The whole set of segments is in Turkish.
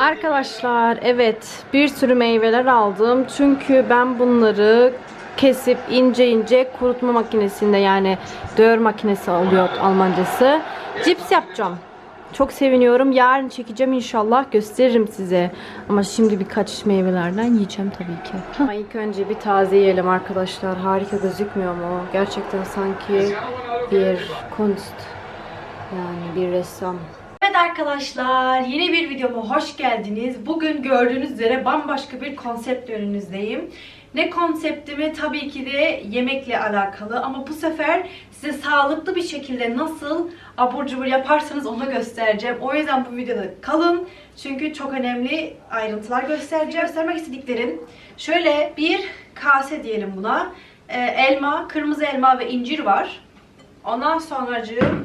Arkadaşlar evet bir sürü meyveler aldım. Çünkü ben bunları kesip ince ince kurutma makinesinde yani dövür makinesi oluyor Almancası. Cips yapacağım. Çok seviniyorum. Yarın çekeceğim inşallah. Gösteririm size. Ama şimdi birkaç meyvelerden yiyeceğim tabii ki. Ama ilk önce bir taze yiyelim arkadaşlar. Harika gözükmüyor mu? Gerçekten sanki bir kunst. Yani bir ressam. Evet arkadaşlar yeni bir videoma hoş geldiniz. Bugün gördüğünüz üzere bambaşka bir konsept önünüzdeyim. Ne konseptimi tabii ki de yemekle alakalı ama bu sefer size sağlıklı bir şekilde nasıl abur cubur yaparsanız onu göstereceğim. O yüzden bu videoda kalın. Çünkü çok önemli ayrıntılar göstereceğim. Göstermek istediklerim şöyle bir kase diyelim buna. Ee, elma, kırmızı elma ve incir var. Ondan sonracığım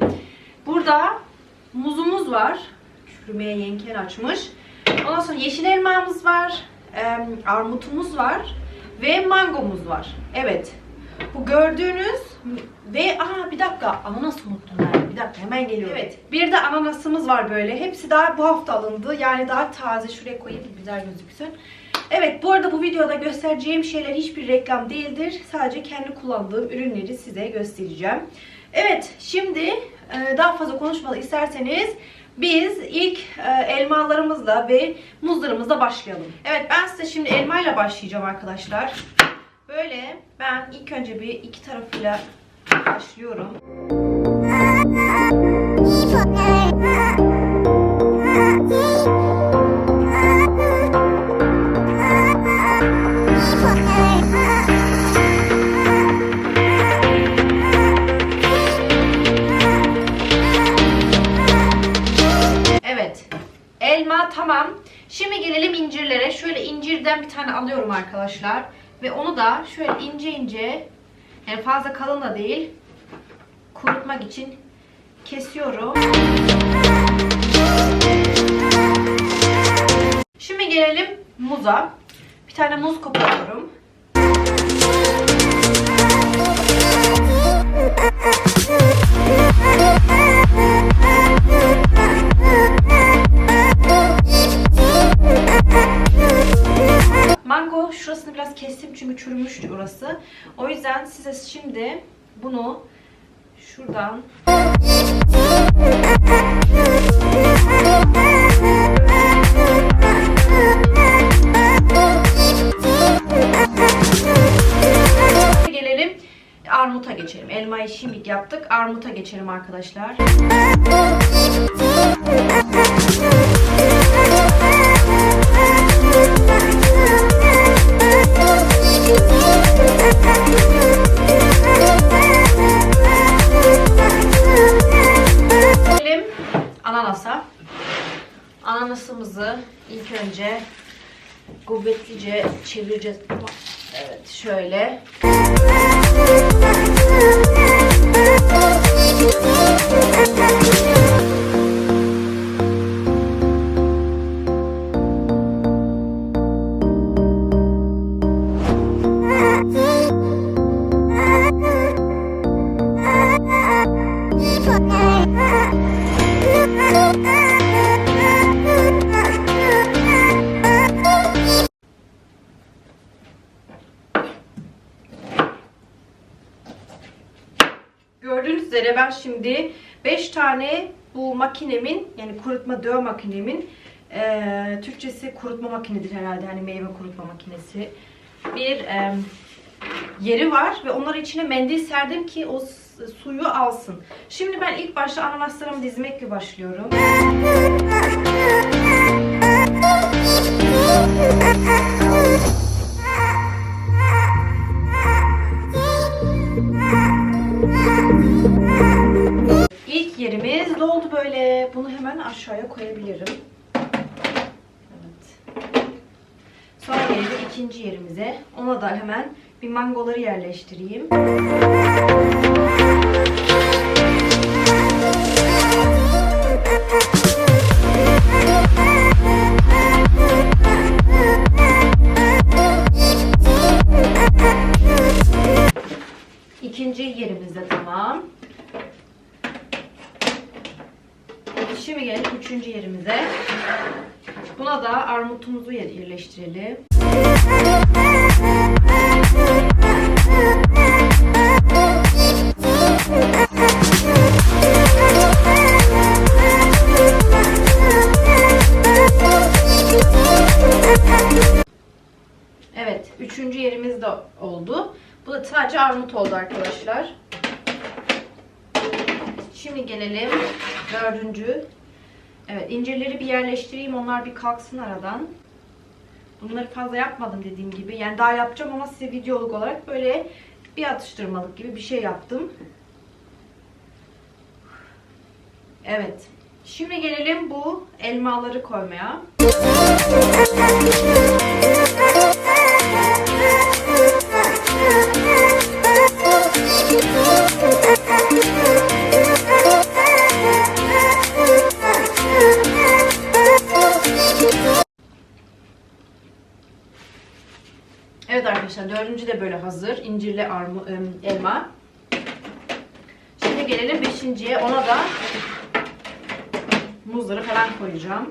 burada muzumuz var. Çürümeye yenken açmış. Ondan sonra yeşil elmamız var. armutumuz var. Ve mangomuz var. Evet. Bu gördüğünüz ve aa bir dakika ananas unuttum ben. Bir dakika hemen geliyorum. Evet. Bir de ananasımız var böyle. Hepsi daha bu hafta alındı. Yani daha taze. Şuraya koyayım güzel gözüksün. Evet bu arada bu videoda göstereceğim şeyler hiçbir reklam değildir. Sadece kendi kullandığım ürünleri size göstereceğim. Evet şimdi e, daha fazla konuşmalı isterseniz biz ilk e, elmalarımızla ve muzlarımızla başlayalım. Evet ben size şimdi elmayla başlayacağım arkadaşlar. Böyle ben ilk önce bir iki tarafıyla başlıyorum. Şimdi gelelim incirlere. Şöyle incirden bir tane alıyorum arkadaşlar. Ve onu da şöyle ince ince yani fazla kalın da değil kurutmak için kesiyorum. Şimdi gelelim muza. Bir tane muz koparıyorum. Şuradan gelelim. Armuta geçelim. Elmayı şimdilik yaptık. Armuta geçelim arkadaşlar. Gelelim ananasa. Ananasımızı ilk önce kuvvetlice çevireceğiz. Evet şöyle. Şimdi 5 tane bu makinemin yani kurutma döv makinemin eee, Türkçesi kurutma makinedir herhalde hani meyve kurutma makinesi bir em, yeri var ve onları içine mendil serdim ki o suyu alsın. Şimdi ben ilk başta ananaslarımı dizmekle başlıyorum. böyle. Bunu hemen aşağıya koyabilirim. Evet. Sonra gelelim ikinci yerimize. Ona da hemen bir mangoları yerleştireyim. Buna da armutumuzu yer- yerleştirelim. Evet, üçüncü yerimiz de oldu. Bu da sadece armut oldu arkadaşlar. Şimdi gelelim dördüncü. Evet, incirleri bir yerleştireyim. Onlar bir kalksın aradan. Bunları fazla yapmadım dediğim gibi. Yani daha yapacağım ama size videoluk olarak böyle bir atıştırmalık gibi bir şey yaptım. Evet. Şimdi gelelim bu elmaları koymaya. Evet arkadaşlar dördüncü de böyle hazır. İncirli armu, elma. Şimdi gelelim beşinciye. Ona da muzları falan koyacağım.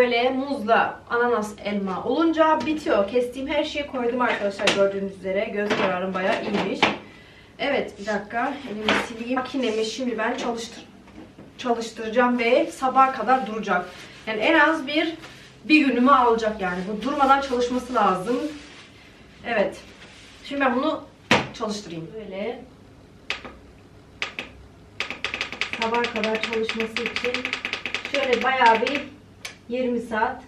Böyle muzla ananas elma olunca bitiyor. Kestiğim her şeyi koydum arkadaşlar gördüğünüz üzere. Göz kararım bayağı iyiymiş. Evet bir dakika elimi sileyim. Makinemi şimdi ben çalıştır çalıştıracağım ve sabaha kadar duracak. Yani en az bir bir günümü alacak yani. Bu durmadan çalışması lazım. Evet. Şimdi ben bunu çalıştırayım. Böyle sabaha kadar çalışması için şöyle bayağı bir 20 saat.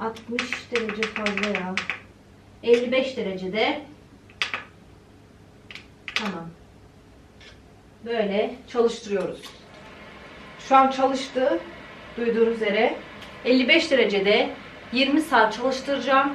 60 derece fazla ya. 55 derecede. Tamam. Böyle çalıştırıyoruz. Şu an çalıştı. Duyduğunuz üzere. 55 derecede 20 saat çalıştıracağım.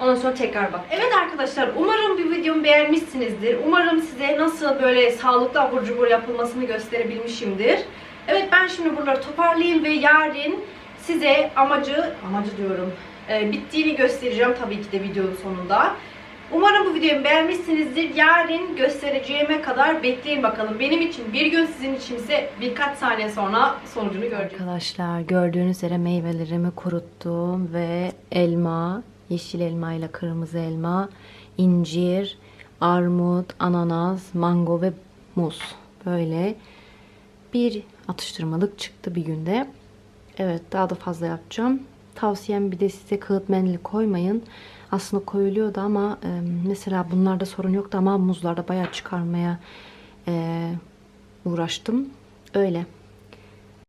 Ondan sonra tekrar bak. Evet arkadaşlar umarım bir videomu beğenmişsinizdir. Umarım size nasıl böyle sağlıklı abur cubur yapılmasını gösterebilmişimdir. Evet ben şimdi buraları toparlayayım ve yarın size amacı, amacı diyorum, e, bittiğini göstereceğim tabii ki de videonun sonunda. Umarım bu videomu beğenmişsinizdir. Yarın göstereceğime kadar bekleyin bakalım. Benim için bir gün sizin için ise birkaç saniye sonra sonucunu göreceğiz. Arkadaşlar gördüğünüz üzere meyvelerimi kuruttum ve elma, yeşil elma ile kırmızı elma, incir, armut, ananas, mango ve muz. Böyle bir atıştırmalık çıktı bir günde. Evet daha da fazla yapacağım. Tavsiyem bir de size kağıt mendili koymayın. Aslında koyuluyordu ama e, mesela bunlarda sorun yoktu ama muzlarda bayağı çıkarmaya e, uğraştım. Öyle.